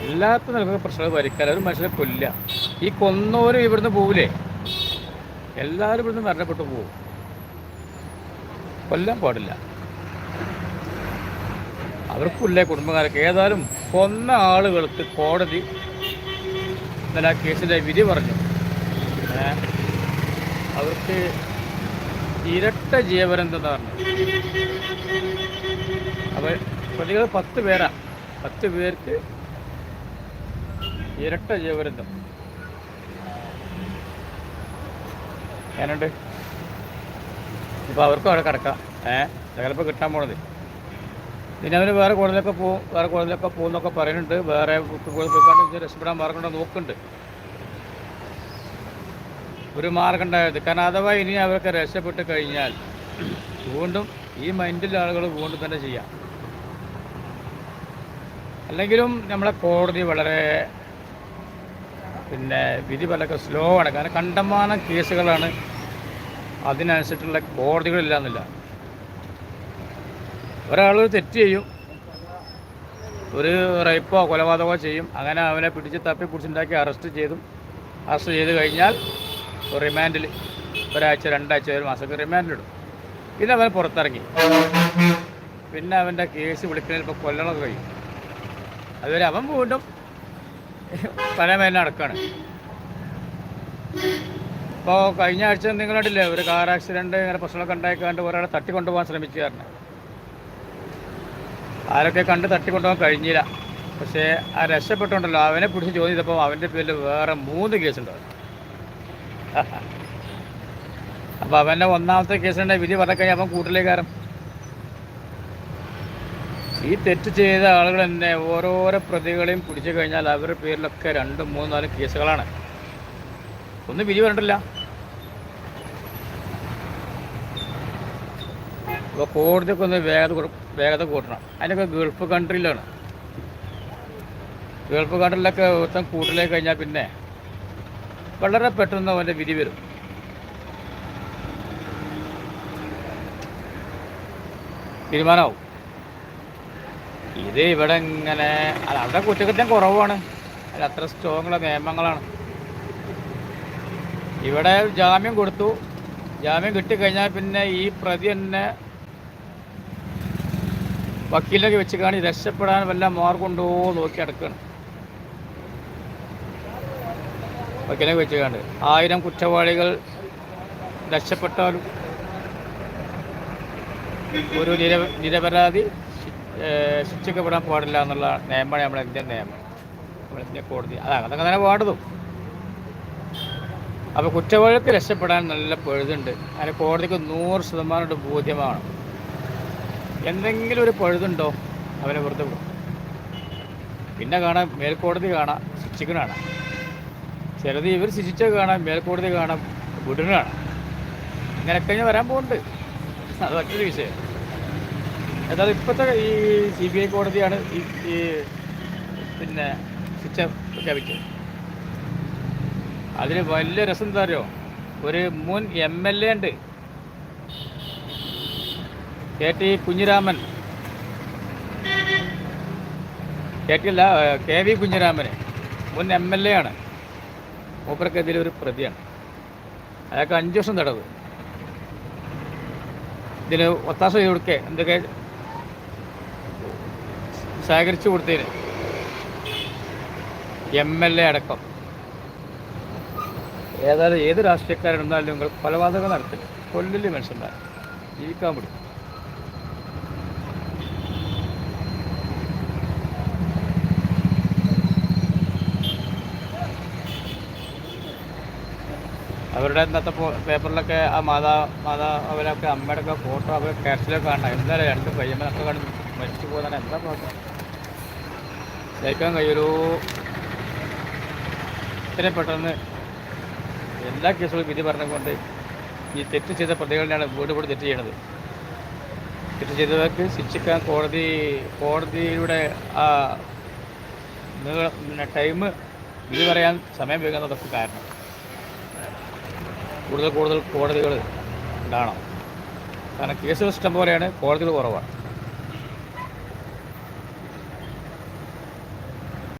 അല്ലാത്ത നിലയ്ക്ക് പ്രശ്നങ്ങൾ പരിക്കാല ഒരു മനുഷ്യനെ കൊല്ല ഈ കൊന്നവരും ഇവിടുന്ന് പോവില്ലേ എല്ലാവരും ഇവിടുന്ന് മരണപ്പെട്ടു പോകും കൊല്ലാൻ പാടില്ല. അവർക്കുള്ള കുടുംബക്കാരൊക്കെ ഏതായാലും കൊന്ന ആളുകൾക്ക് കോടതി ഇന്നലെ കേസിന്റെ വിധി പറഞ്ഞു. അവർക്ക് ഇരട്ട ജീവനെന്തെന്ന് പറഞ്ഞു. അപ്പോൾ പ്രതികൾ പത്ത് പേരാണ് പത്ത് പേർക്ക് ഇരട്ട ജീവരന്തം ഞാനുണ്ട് ഇപ്പോൾ അവർക്കും അവിടെ കിടക്കാം. ഏ? ചിലപ്പോൾ കിട്ടാൻ പോണത്. പിന്നെ അവന് വേറെ കൂടുതലൊക്കെ പോവും വേറെ കോടതിയിലൊക്കെ പോകുന്നൊക്കെ പറയുന്നുണ്ട്. വേറെ പോയിക്കാണ്ട് രക്ഷപ്പെടാൻ മാർഗം നോക്കുന്നുണ്ട്. ഒരു മാർഗം ഉണ്ടായത്. കാരണം അഥവാ ഇനി അവർക്ക് രക്ഷപ്പെട്ട് കഴിഞ്ഞാൽ വീണ്ടും ഈ മൈൻഡിലുള്ള ആളുകൾ വീണ്ടും തന്നെ ചെയ്യാം. അല്ലെങ്കിലും നമ്മളെ കോടതി വളരെ പിന്നെ വിധി പലക്കെ സ്ലോ ആണ്. കാരണം കണ്ടമാനം കേസുകളാണ്. അതിനനുസരിച്ചുള്ള കോടതികളില്ല എന്നില്ല ഒരാൾ തെറ്റ് ചെയ്യും. ഒരു റേപ്പോ കൊലപാതകമോ ചെയ്യും. അങ്ങനെ അവനെ പിടിച്ച് തപ്പി പിടിച്ചുണ്ടാക്കി അറസ്റ്റ് ചെയ്തും. അറസ്റ്റ് ചെയ്ത് കഴിഞ്ഞാൽ റിമാൻഡിൽ ഒരാഴ്ച രണ്ടാഴ്ച ഒരു മാസമൊക്കെ റിമാൻഡിലിടും പിന്നെ അവൻ പുറത്തിറങ്ങി. പിന്നെ അവന്റെ കേസ് വിളിക്കുന്നതിൽ ഇപ്പോൾ കൊല്ലണമൊക്കെ കഴിയും. അതുവരെ അവൻ വീണ്ടും പല മേലെ നടക്കുകയാണ് ഇപ്പോൾ കഴിഞ്ഞ ആഴ്ച നിങ്ങളുണ്ടല്ലേ ഒരു കാർ ആക്സിഡന്റ് ഇങ്ങനെ പ്രശ്നമൊക്കെ ഉണ്ടായിക്കാണ്ട് ഒരാളെ തട്ടിക്കൊണ്ടുപോകാൻ കാരണം ആരൊക്കെ കണ്ട് തട്ടിക്കൊണ്ടുപോകാൻ കഴിഞ്ഞില്ല. പക്ഷേ ആ രക്ഷപ്പെട്ടുണ്ടല്ലോ. അവനെ പിടിച്ച് ചോദ്യം ചെയ്തപ്പോൾ അവന്റെ പേരിൽ വേറെ മൂന്ന് കേസുണ്ട് അപ്പോൾ അവന്റെ ഒന്നാമത്തെ കേസിന്റെ വിധി പറഞ്ഞു കഴിഞ്ഞാൽ അവൻ കൂട്ടിലേക്കാരം. ഈ തെറ്റ് ചെയ്ത ആളുകൾ തന്നെ ഓരോരോ പ്രതികളെയും പിടിച്ചു കഴിഞ്ഞാൽ അവരുടെ പേരിലൊക്കെ രണ്ടും മൂന്നും നാലും കേസുകളാണ്. ഒന്നും വിധി പറഞ്ഞിട്ടില്ല അപ്പോൾ കോടതിക്ക് ഒന്ന് വേഗത വേഗത കൂട്ടണം. അതിനൊക്കെ ഗൾഫ് കൺട്രിയിലാണ്. ഗൾഫ് കൺട്രിയിലൊക്കെ ഒരുത്തം കൂട്ടിലേക്ക് കഴിഞ്ഞാൽ പിന്നെ വളരെ പെട്ടെന്ന് അവന്റെ വിധി വരും. തീരുമാനമാവും. ഇത് ഇവിടെ ഇങ്ങനെ അവിടെ കുറ്റകൃത്യം കുറവാണ്. അല്ല അത്ര സ്ട്രോങ്ങുള്ള നിയമങ്ങളാണ്. ഇവിടെ ജാമ്യം കൊടുത്തു. ജാമ്യം കിട്ടിക്കഴിഞ്ഞാൽ പിന്നെ ഈ പ്രതി തന്നെ വക്കീലൊക്കെ വെച്ച് കാണി രക്ഷപ്പെടാൻ വല്ല മാർഗമുണ്ടോ നോക്കി അടക്കണം വക്കീലൊക്കെ വെച്ച് കണ്ട് ആയിരം കുറ്റവാളികൾ രക്ഷപ്പെട്ടാലും ഒരു നിര നിരപരാധി ശിക്ഷിക്കപ്പെടാൻ പാടില്ല എന്നുള്ള നിയമമാണ് നമ്മുടെ ഇന്ത്യൻ നിയമം. നമ്മുടെ ഇന്ത്യൻ കോടതി. അതാണ് അതൊക്കെ തന്നെ പാടുന്നു അപ്പോൾ കുറ്റവാളിക്ക് രക്ഷപ്പെടാൻ നല്ല പഴുതുണ്ട്. അതിന് കോടതിക്ക് നൂറ് ശതമാനം ബോധ്യമാണ്. എന്തെങ്കിലും ഒരു പഴുതുണ്ടോ അവനെ വെറുതെ വിടും. പിന്നെ കാണാം മേൽക്കോടതി കാണാം ശിക്ഷിക്കണ കാണാം. ചിലത് ഇവർ ശിക്ഷിച്ച കാണാം മേൽക്കോടതി കാണാം വിടണ കാണാം. ഇങ്ങനെയൊക്കെ വരാൻ പോകുന്നുണ്ട് അത് മറ്റൊരു വിഷയം. ഏതായാലും ഇപ്പോഴത്തെ ഈ സി ബി ഐ കോടതിയാണ് ഈ പിന്നെ ശിക്ഷ പ്രഖ്യാപിച്ചത്. അതിന് വലിയ രസം അറിയോ? ഒരു മുൻ എം എൽ എ ഉണ്ട്. K T Kunhiraman. K T അല്ല കെ വി കുഞ്ഞിരാമന്. മുൻ എം എൽ എ ആണ്. മൂപ്പർക്കെതിരെ ഒരു പ്രതിയാണ്. അയാൾക്ക് അഞ്ച് വർഷം തടവ്. ഇതിന് ഒത്താശ ചെയ്ത് കൊടുക്കേ. എന്തൊക്കെ ശേഖരിച്ചു കൊടുത്തേന് എം എൽ എ അടക്കം. ഏതായാലും ഏത് രാഷ്ട്രീയക്കാരുണ്ടെന്നാലും നിങ്ങൾ കൊലപാതകം നടത്തില്ല. കൊല്ലില്ല മനുഷ്യന്മാർ. ജീവിക്കാൻ പറ്റും അവരുടെ ഇന്നത്തെ പേപ്പറിലൊക്കെ ആ മാതാ മാതാ അവരൊക്കെ അമ്മയുടെ ഒക്കെ ഫോട്ടോ അവർ ക്യാപ്സിലൊക്കെ കാണണം എന്തായാലും രണ്ട് പയ്യന്മാരൊക്കെ കാണും മരിച്ചു പോകുന്നതാണ് എന്താ പ്രോബ്ലം ജയിക്കാൻ കഴിയൊരു ഇത്രയും പെട്ടെന്ന് എല്ലാ കേസുകളും വിധി പറഞ്ഞുകൊണ്ട് ഈ തെറ്റ് ചെയ്ത പ്രതികളിലാണ് വീട് വീട് തെറ്റ് ചെയ്യണത്. തെറ്റ് ചെയ്തവർക്ക് ശിക്ഷിക്കാൻ കോടതി കോടതിയുടെ ആ പിന്നെ ടൈം വിധി പറയാൻ സമയം വൈകുന്നതൊക്കെ കാരണം. കൂടുതൽ കൂടുതൽ കോടതികൾ ഉണ്ടാകണം കാരണം കേസുകൾ ഇഷ്ടം പോലെയാണ് കോടതികൾ കുറവാണ്.